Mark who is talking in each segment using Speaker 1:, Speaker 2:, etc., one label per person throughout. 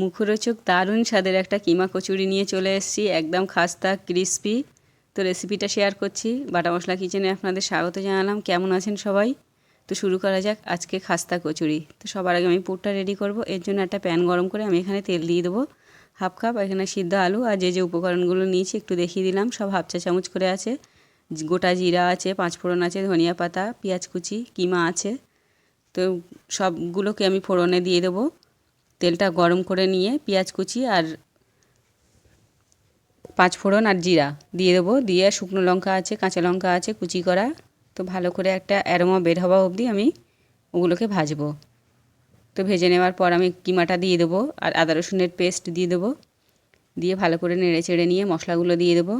Speaker 1: মুখরোচক দারুণ স্বাদের একটা কিমা কচুরি নিয়ে চলে এসেছি, একদম খাস্তা ক্রিস্পি তো রেসিপিটা শেয়ার করছি। বাটা মশলা কিচেনে আপনাদের স্বাগত জানালাম। কেমন আছেন সবাই? তো শুরু করা যাক আজকে খাস্তা কচুরি। তো সবার আগে আমি পুরটা রেডি করব। এর জন্য একটা প্যান গরম করে আমি এখানে তেল দিয়ে দেবো। হাফ কাপ এখানে সিদ্ধ আলু আর যে যে উপকরণগুলো নিয়েছি একটু দেখিয়ে দিলাম। সব হাফ চা চামচ করে আছে। গোটা জিরা আছে পাঁচফোড়ন আছে, ধনিয়া পাতা, পেঁয়াজ কুচি, কিমা আছে। তো সবগুলোকে আমি ফোড়নে দিয়ে দেবো। তেলটা গরম করে নিয়ে পেঁয়াজ কুচি আর পাঁচ ফোড়ন আর জিরা দিয়ে দেবো। দিয়ে শুকনো লঙ্কা আছে, কাঁচা লঙ্কা আছে, কুচি করা। তো ভালো করে একটা অ্যারোমা বের হওয়া অবধি আমি ওগুলোকে ভাজবো। তো ভেজে নেওয়ার পর আমি কিমাটা দিয়ে দেবো আর আদা রসুনের পেস্ট দিয়ে দেবো। দিয়ে ভালো করে নেড়ে চেড়ে নিয়ে মশলাগুলো দিয়ে দেবো।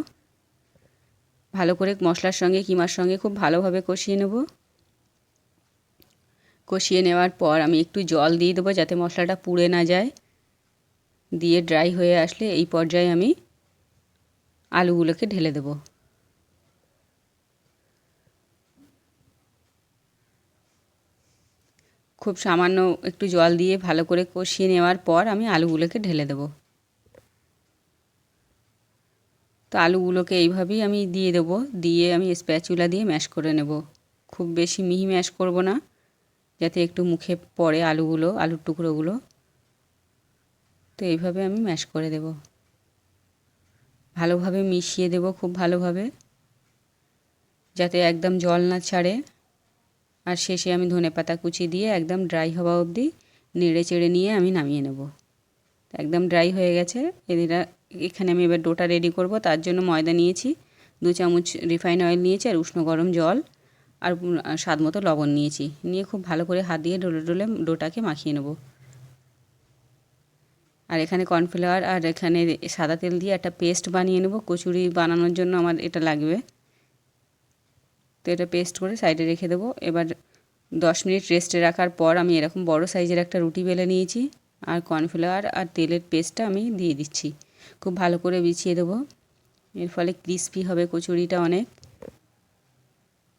Speaker 1: ভালো করে মশলার সঙ্গে, কিমার সঙ্গে খুব ভালোভাবে কষিয়ে নেব। কষিয়ে নেওয়ার পর আমি একটু জল দিয়ে দেবো যাতে মশলাটা পুড়ে না যায়। দিয়ে ড্রাই হয়ে আসলে এই পর্যায়ে আমি আলুগুলোকে ঢেলে দেবো। খুব সামান্য একটু জল দিয়ে ভালো করে কষিয়ে নেওয়ার পর আমি আলুগুলোকে ঢেলে দেবো। তো আলুগুলোকে এইভাবেই আমি দিয়ে দেবো, দিয়ে আমি স্প্যাচুলা দিয়ে ম্যাশ করে নেব। খুব বেশি মিহি ম্যাশ করব না। যাতে একটু মুখে পড়ে আলুগুলো, আলুর টুকরোগুলো। তো এইভাবে আমি ম্যাশ করে দেব। ভালোভাবে মিশিয়ে দেব, খুব ভালোভাবে। যাতে একদম জল না ছাড়ে। আর শেষে আমি ধনে পাতা কুচি দিয়ে একদম ড্রাই হওয়া অবধি নেড়ে চেড়ে নিয়ে আমি নামিয়ে নেব। একদম ড্রাই হয়ে গেছে। এদিরা এখানে আমি এবার ডোটা রেডি করব। তার জন্য ময়দা নিয়েছি। দু চামচ রিফাইন অয়েল নিয়েছি আর উষ্ণ গরম জল। আর স্বাদ মতো লবণ নিয়েছি। নিয়ে খুব ভালো করে হাত দিয়ে ডোলে ডোলে ডোটাকে মাখিয়ে নেব। আর এখানে কর্নফ্লাওয়ার আর এখানে সাদা তেল দিয়ে একটা পেস্ট বানিয়ে নেব। কচুরি বানানোর জন্য আমার এটা লাগবে। তো এটা পেস্ট করে সাইডে রেখে দেবো। এবার দশ মিনিট রেস্টে রাখার পর আমি এরকম বড় সাইজের একটা রুটি বেলে নিয়েছি। আর কর্নফ্লাওয়ার আর তেলের পেস্টটা আমি দিয়ে দিচ্ছি। খুব ভালো করে বিছিয়ে দেবো। এর ফলে ক্রিস্পি হবে কচুরিটা অনেক।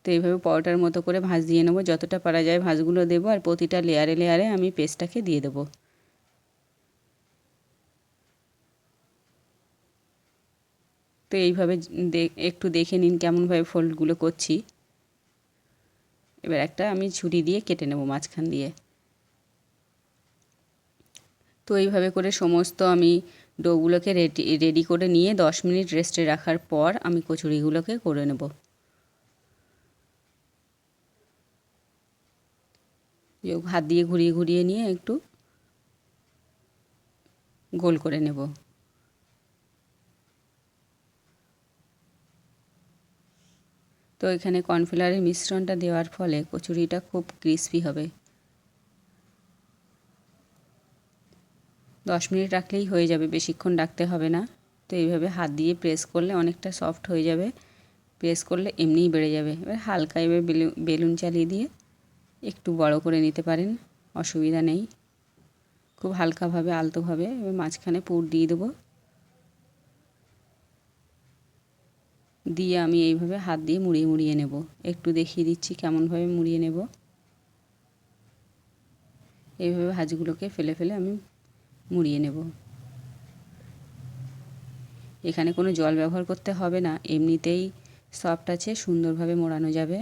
Speaker 1: তো এইভাবে পরোটার মতো করে ভাঁজ দিয়ে নেব। যতটা পারা যায় ভাঁজগুলো দেবো আর প্রতিটা লেয়ারে লেয়ারে আমি পেস্টটাকে দিয়ে দেবো। তো এইভাবে একটু দেখে নিন কেমনভাবে ফোল্ডগুলো করছি। এবার একটা আমি ছুরি দিয়ে কেটে নেব মাঝখান দিয়ে। তো এইভাবে করে সমস্ত আমি ডোগুলোকে রেডি রেডি করে নিয়ে দশ মিনিট রেস্টে রাখার পর আমি কচুরিগুলোকে করে নেব। হাত দিয়ে ঘুরিয়ে ঘুরিয়ে নিয়ে একটু গোল করে নেব। তো এখানে কর্নফ্লাওয়ারের মিশ্রণটা দেওয়ার ফলে কচুরিটা খুব ক্রিস্পি হবে। দশ মিনিট রাখলেই হয়ে যাবে, বেশিক্ষণ রাখতে হবে না। তো এইভাবে হাত দিয়ে প্রেস করলে অনেকটা সফট হয়ে যাবে। প্রেস করলে এমনিই বেড়ে যাবে। এবার হালকা এবার বেলুন চালিয়ে দিয়ে একটু বড় করে নিতে পারেন, অসুবিধা নেই। খুব হালকাভাবে, আলতোভাবে মাঝখানে পুর দিয়ে দেবো। দিয়ে আমি এইভাবে হাত দিয়ে মুড়িয়ে মুড়িয়ে নেব। একটু দেখিয়ে দিচ্ছি কেমনভাবে মুড়িয়ে নেব। এইভাবে ভাজগুলোকে ফেলে ফেলে আমি মুড়িয়ে নেব। এখানে কোনো জল ব্যবহার করতে হবে না, এমনিতেই সফট আছে, সুন্দরভাবে মোড়ানো যাবে।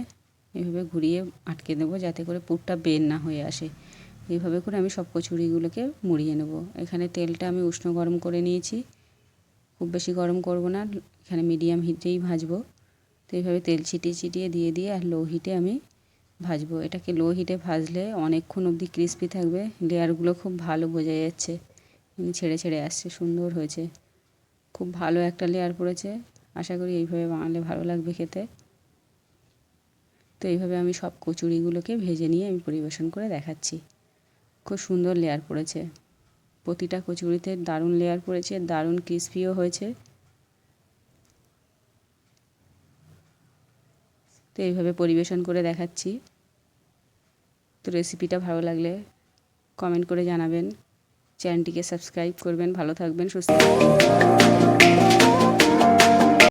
Speaker 1: এভাবে ঘুরিয়ে আটকে দেব যাতে করে পুরটা বের না হয়ে আসে। এইভাবে করে আমি সব কচুরিগুলোকে মুড়িয়ে নেব। এখানে তেলটা আমি উষ্ণ গরম করে নিয়েছি। খুব বেশি গরম করব না, এখানে মিডিয়াম হিটেই ভাজবো। তো এইভাবে তেল ছিটিয়ে ছিটিয়ে দিয়ে দিয়ে আর লো হিটে আমি ভাজবো। এটাকে লো হিটে ভাজলে অনেকক্ষণ অবধি ক্রিস্পি থাকবে। লেয়ারগুলো খুব ভালো বোঝা যাচ্ছে। ছেড়ে ছেড়ে আসছে, সুন্দর হয়েছে। খুব ভালো একটা লেয়ার পড়েছে। আশা করি এইভাবে বানালে ভালো লাগবে খেতে। তো এইভাবে আমি সব কচুরিগুলোকে ভেজে নিয়ে আমি পরিবেশন করে দেখাচ্ছি। খুব সুন্দর লেয়ার পড়েছে। প্রতিটা কচুরিতে দারুণ লেয়ার পড়েছে, দারুণ ক্রিস্পিও হয়েছে। তো এইভাবে পরিবেশন করে দেখাচ্ছি। তো রেসিপিটা ভালো লাগলে কমেন্ট করে জানাবেন। চ্যানেলটিকে সাবস্ক্রাইব করবেন। ভালো থাকবেন, সুস্থ থাকবেন।